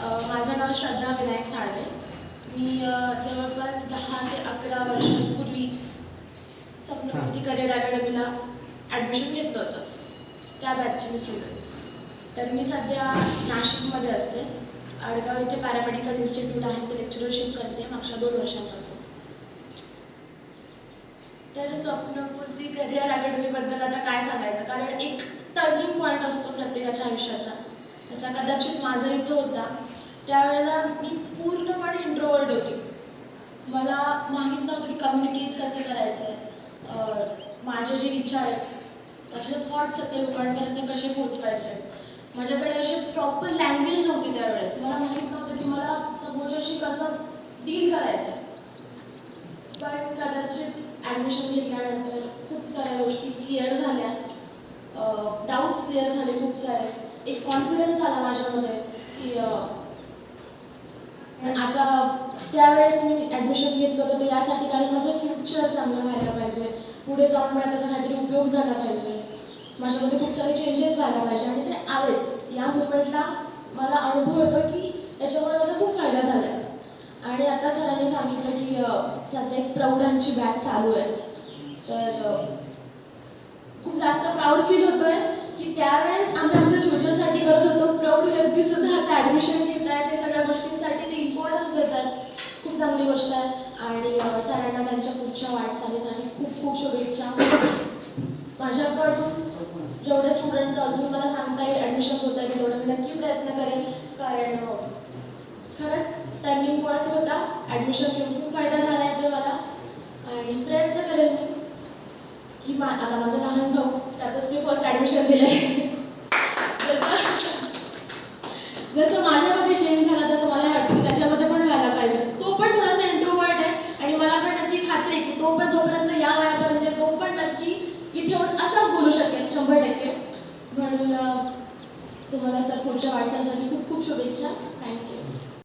माझं नाव श्रद्धा विनायक साळवे. मी जवळपास दहा ते अकरा वर्षांपूर्वी स्वप्नपूर्ती करिअर अकॅडमीला ॲडमिशन घेतलं होतं. त्या बॅचचे मी स्टुडंट तर मी सध्या नाशिकमध्ये असते. आडगाव इथे पॅरामेडिकल इन्स्टिट्यूट आहे. तिथे लेक्चरशिप करते मागच्या दोन वर्षांपासून. तर स्वप्नपूर्ती करिअर अकॅडमीबद्दल आता काय सांगायचं? कारण एक टर्निंग पॉईंट असतो प्रत्येकाच्या आयुष्याचा. तसा कदाचित माझा इथं होता. त्यावेळेला मी पूर्णपणे इंट्रोवर्ड होती. मला माहीत नव्हतं की कम्युनिकेट कसं करायचं आहे माझे जे विचार आहेत त्याचे जे थॉट्स आहेत ते लोकांपर्यंत कसे पोचवायचे माझ्याकडे अशी प्रॉपर लँग्वेज नव्हती त्यावेळेस. मला माहीत नव्हतं की मला समोरच्याशी कसं डील करायचं आहे पण कदाचित ॲडमिशन घेतल्यानंतर खूप साऱ्या गोष्टी क्लिअर झाल्या. डाऊट्स क्लिअर झाले खूप सारे. एक कॉन्फिडन्स आला माझ्यामध्ये की आता त्यावेळेस मी ॲडमिशन घेतलं होतं ते यासाठी कारण माझं फ्युचर चांगलं व्हायला पाहिजे. पुढे जाऊन मला त्याचा काहीतरी उपयोग झाला पाहिजे. माझ्यामध्ये खूप सारे चेंजेस व्हायला पाहिजे आणि ते आलेत. या मुवमेंटला मला अनुभव येतो की याच्यामुळे माझा खूप फायदा झाला आहे आणि आता सरांनी सांगितलं की सध्या एक प्रौढांची बॅच चालू आहे. तर खूप जास्त प्राऊड फील होतोय की त्यावेळेस आम्ही विद्यार्थी सुद्धा आता ॲडमिशन घेत आहेत सगळ्या गोष्टींसाठी ते इम्पॉर्टन्स देतात. खूप चांगली गोष्ट आहे. आणि सरांना त्यांच्या पुढच्या वाटचालीसाठी खूप खूप शुभेच्छा. माझ्याकडून जेवढे स्टुडंट्स अजून मला सांगता येईल ॲडमिशन्स होत आहेत तेवढं मी नक्की प्रयत्न करेन. कारण खरंच टर्निंग पॉईंट होता. ॲडमिशन घेऊन खूप फायदा झाला आहे ते मला. आणि प्रयत्न करेन मी. की मा आता माझा लहान भाऊ त्याचंच मी फर्स्ट ॲडमिशन दिलं आहे माझ्यामध्ये चेंज झाला तसं मला वाटतं त्याच्यामध्ये पण व्हायला पाहिजे. तो पण थोडासा इंट्रोवर्ट आहे आणि मला पण नक्की खात्री आहे की तो पण जोपर्यंत या वयापर्यंत आहे, तो पण नक्की इथे येऊन असाच बोलू शकेल शंभर टक्के. म्हणून तुम्हाला सर पुढच्या वाटचालीसाठी खूप खूप शुभेच्छा. थँक्यू